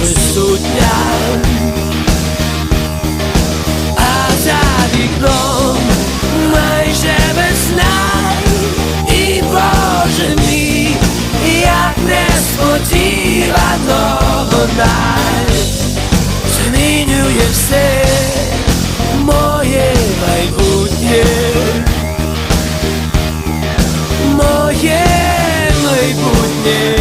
присутня, а за вікном майже весна. І Боже мій, як несподівано вона змінює все моє майбутнє, моє майбутнє.